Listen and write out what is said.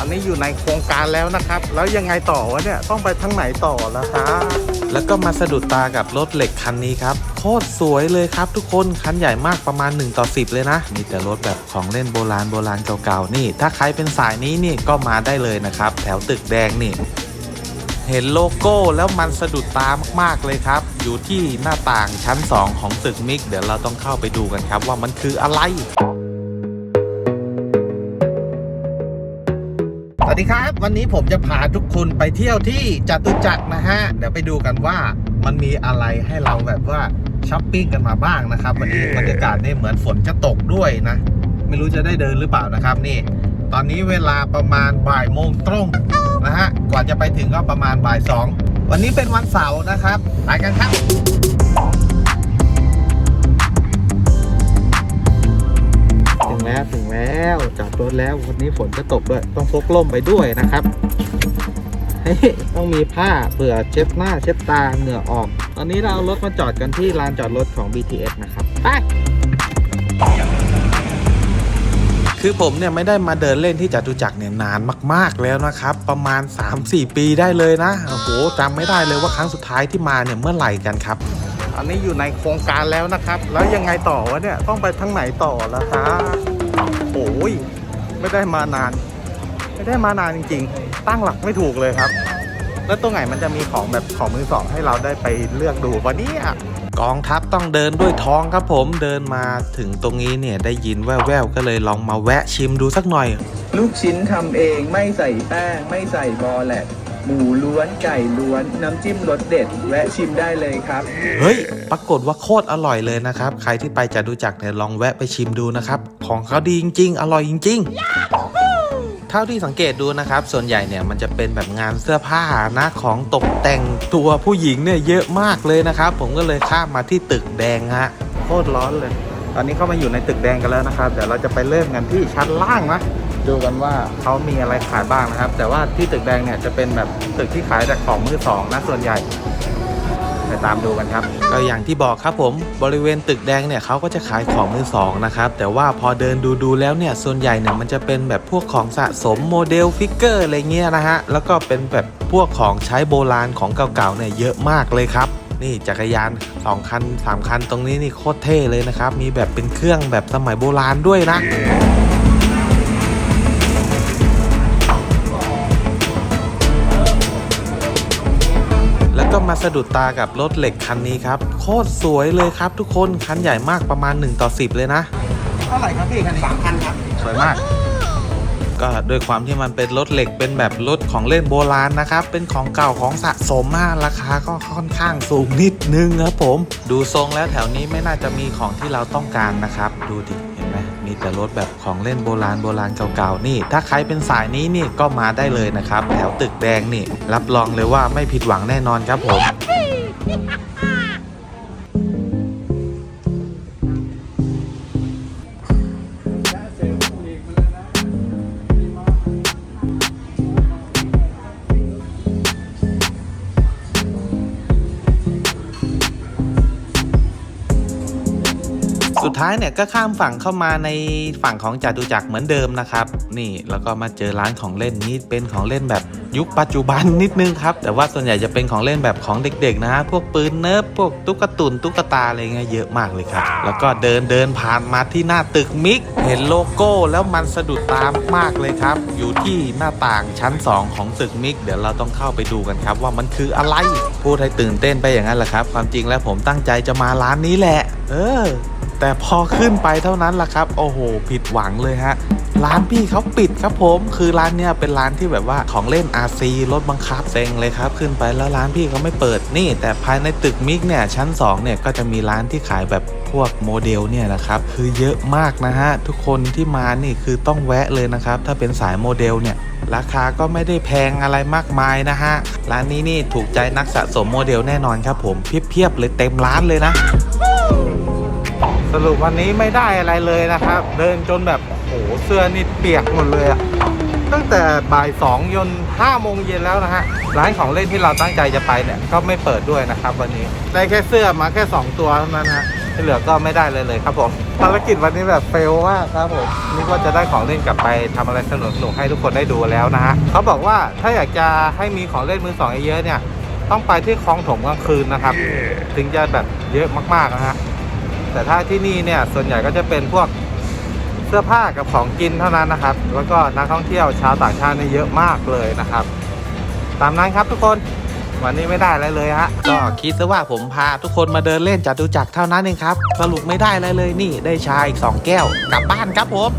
อันนี้อยู่ในโครงการแล้วนะครับ แล้วยังไงต่อวะเนี่ย ต้องไปทางไหนต่อล่ะครับแล้วก็มาสะดุดตากับรถเหล็กคันนี้ครับ โคตรสวยเลยครับทุกคน คันใหญ่มากประมาณ 1 ต่อ 10 เลยนะ มีแต่รถแบบของเล่นโบราณโบราณเก่าๆ นี่ ถ้าใครเป็นสายนี้นี่ก็มาได้เลยนะครับ แถวตึกแดงนี่เห็นโลโก้แล้วมันสะดุดตามาก ๆ เลยครับ อยู่ที่หน้าต่างชั้น 2 ของตึกมิก เดี๋ยวเราต้องเข้าไปดูกันครับว่ามันคืออะไร วัสดีครับ วันนี้ผมจะพาทุกคนไปเที่ยวที่จตุจักรนะฮะ เดี๋ยวไปดูกันว่ามันมีอะไรให้เราแบบว่าช้อปปิ้งกันมาบ้างนะครับ วันนี้บรรยากาศเนี่ยเหมือนฝนจะตกด้วยนะ ไม่รู้จะได้เดินหรือเปล่านะครับนี่ ตอนนี้เวลาประมาณบ่ายโมงตรงนะฮะกว่าจะไปถึงก็ประมาณบ่ายสองวันนี้เป็นวันเสาร์นะครับไปกันครับ จอดรถแล้ววันนี้ฝนจะตกด้วย ต้องพกร่มไปด้วยนะครับเฮ้ยต้องมีผ้าเผื่อเช็ดหน้าเช็ดตาเหงื่อออก ตอนนี้เราเอารถมาจอดกันที่ลานจอดรถของ BTS นะครับ ไป คือผมเนี่ยไม่ได้มาเดินเล่นที่จตุจักรเนี่ยนานมากๆแล้วนะครับ ประมาณ 3-4 ปีได้เลยนะ โอ้โหจำไม่ได้เลยว่าครั้งสุดท้ายที่มาเนี่ยเมื่อไหร่กันครับอันนี้อยู่ในโครงการแล้วนะครับ แล้วยังไงต่อวะเนี่ย ต้องไปทางไหนต่อล่ะครับ โอ้ยไม่ได้มานาน ไม่ได้มานานจริง ๆ ตั้งหลักไม่ถูกเลยครับ แล้วตรงไหนมันจะมีของแบบของมือสองให้เราได้ไปเลือกดูวะเนี่ยกองทัพต้องเดินด้วยท้องครับผมเดินมาถึงตรงนี้เนี่ยได้ยินแว่วๆก็เลยลองมาแวะชิมดูสักหน่อย ลูกชิ้นทำเองไม่ใส่แป้งไม่ใส่บอแลต หมูล้วนไก่ล้วน น้ำจิ้มรสเด็ด แวะชิมได้เลยครับ เฮ้ย ปรากฏว่าโคตรอร่อยเลยนะครับ ใครที่ไปจตุจักรเนี่ยลองแวะไปชิมดูนะครับ ของเขาดีจริง ๆ อร่อยจริง ๆ เท่าที่สังเกตดูนะครับ ส่วนใหญ่เนี่ยมันจะเป็นแบบงานเสื้อผ้านะของตกแต่งตัวผู้หญิงเนี่ยเยอะมากเลยนะครับ ผมก็เลยข้ามมาที่ตึกแดงฮะโคตรร้อนเลย ตอนนี้เข้ามาอยู่ในตึกแดงกันแล้วนะครับเดี๋ยวเราจะไปเริ่มกันที่ชั้นล่างนะ ดูกันว่าเขามีอะไรขายบ้างนะครับ แต่ว่าที่ตึกแดงเนี่ยจะเป็นแบบตึกที่ขายแต่ของมือสองนะส่วนใหญ่ไปตามดูกันครับก็อย่างที่บอกครับผมบริเวณตึกแดงเนี่ยเขาก็จะขายของมือสองนะครับแต่ว่าพอเดินดูดูแล้วเนี่ยส่วนใหญ่เนี่ยมันจะเป็นแบบพวกของสะสมโมเดลฟิกเกอร์อะไรเงี้ยนะฮะแล้วก็เป็นแบบพวกของใช้โบราณของเก่าๆเนี่ยเยอะมากเลยครับนี่จักรยาน 2 คัน 3 คันตรงนี้นี่โคตรเท่เลยนะครับ มีแบบเป็นเครื่องแบบสมัยโบราณด้วยนะ ก็มาสะดุดตากับรถเหล็กคันนี้ครับ โคตรสวยเลยครับทุกคนคันใหญ่มากประมาณ 1 ต่อ 10 เลยนะ เท่าไหร่ครับพี่คันนี้สามพันครับ สวยมาก ก็ด้วยความที่มันเป็นรถเหล็กเป็นแบบรถของเล่นโบราณนะครับ เป็นของเก่าของสะสมมากราคาก็ค่อนข้างสูงนิดนึงครับผม ดูทรงแล้วแถวนี้ไม่น่าจะมีของที่เราต้องการนะครับ ดูดิเห็นไห มีแต่รถแบบของเล่นโบราณโบราณเก่าๆนี่ ถ้าใครเป็นสายนี้นี่ก็มาได้เลยนะครับ แถวตึกแดงนี่ รับรองเลยว่าไม่ผิดหวังแน่นอนครับผม สุดท้ายเนี่ยก็ข้ามฝั่งเข้ามาในฝั่งของจตุจักรเหมือนเดิมนะครับ นี่แล้วก็มาเจอร้านของเล่นนี้เป็นของเล่นแบบยุคปัจจุบันนิดนึงครับ แต่ว่าส่วนใหญ่จะเป็นของเล่นแบบของเด็กๆนะฮะพวกปืนเนิร์ฟพวกตุ๊กตุนตุ๊กตาอะไรเงี้ยเยอะมากเลยครับ แล้วก็เดินเดินผ่านมาที่หน้าตึกมิก เห็นโลโก้แล้วมันสะดุดตามมากเลยครับ อยู่ที่หน้าต่างชั้น 2 ของตึกมิก เดี๋ยวเราต้องเข้าไปดูกันครับ ว่ามันคืออะไรพูดให้ตื่นเต้นไปอย่างนั้นแหละครับ ความจริงแล้วผมตั้งใจจะมาร้านนี้แหละ เออ แต่พอขึ้นไปเท่านั้นล่ะครับ โอ้โห ผิดหวังเลยฮะ ร้านพี่เขาปิดครับผม คือร้านเนี้ยเป็นร้านที่แบบว่าของเล่น RC รถบังคับเซ็งเลยครับ ขึ้นไปแล้วร้านพี่เขาไม่เปิดนี่ แต่ภายในตึกมิกเนี่ยชั้น 2 เนี่ยก็จะมีร้านที่ขายแบบพวกโมเดลเนี่ยนะครับ คือเยอะมากนะฮะ ทุกคนที่มานี่คือต้องแวะเลยนะครับ ถ้าเป็นสายโมเดลเนี่ยราคาก็ไม่ได้แพงอะไรมากมายนะฮะ ร้านนี้นี่ถูกใจนักสะสมโมเดลแน่นอนครับผมเพียบๆเลยเต็มร้านเลยนะ สรุปวันนี้ไม่ได้อะไรเลยนะครับ เดินจนแบบโอ้โหเสื้อนี่เปียกหมดเลยอะตั้งแต่บ่ายสองยนห้าโมงเย็นแล้วนะฮะร้านของเล่นที่เราตั้งใจจะไปเนี่ยก็ไม่เปิดด้วยนะครับ วันนี้ได้แค่เสื้อมาแค่ 2 ตัวเท่านั้นฮะที่เหลือก็ไม่ได้เลยเลยครับผมภารกิจวันนี้แบบเฟลมากครับผมนี่ก็จะได้ของเล่นกลับไปทำอะไรสนุกสนุกๆให้ทุกคนได้ดูแล้วนะฮะเขาบอกว่าถ้าอยากจะให้มีของเล่นมือสองเยอะๆเนี่ยต้องไปที่คลองถมกลางคืนนะครับ ถึงจะแบบเยอะมากๆนะฮะ แต่ถ้าที่นี่เนี่ยส่วนใหญ่ก็จะเป็นพวกเสื้อผ้ากับของกินเท่านั้นนะครับ แล้วก็นักท่องเที่ยวชาวต่างชาติเนี่ยเยอะมากเลยนะครับ ตามนั้นครับทุกคนวันนี้ไม่ได้อะไรเลยฮะก็คิดซะว่าผมพาทุกคนมาเดินเล่นจัดจุจักเท่านั้นเองครับ สรุปไม่ได้อะไรเลยนี่ได้ชาอีกสองแก้วกลับบ้านครับผม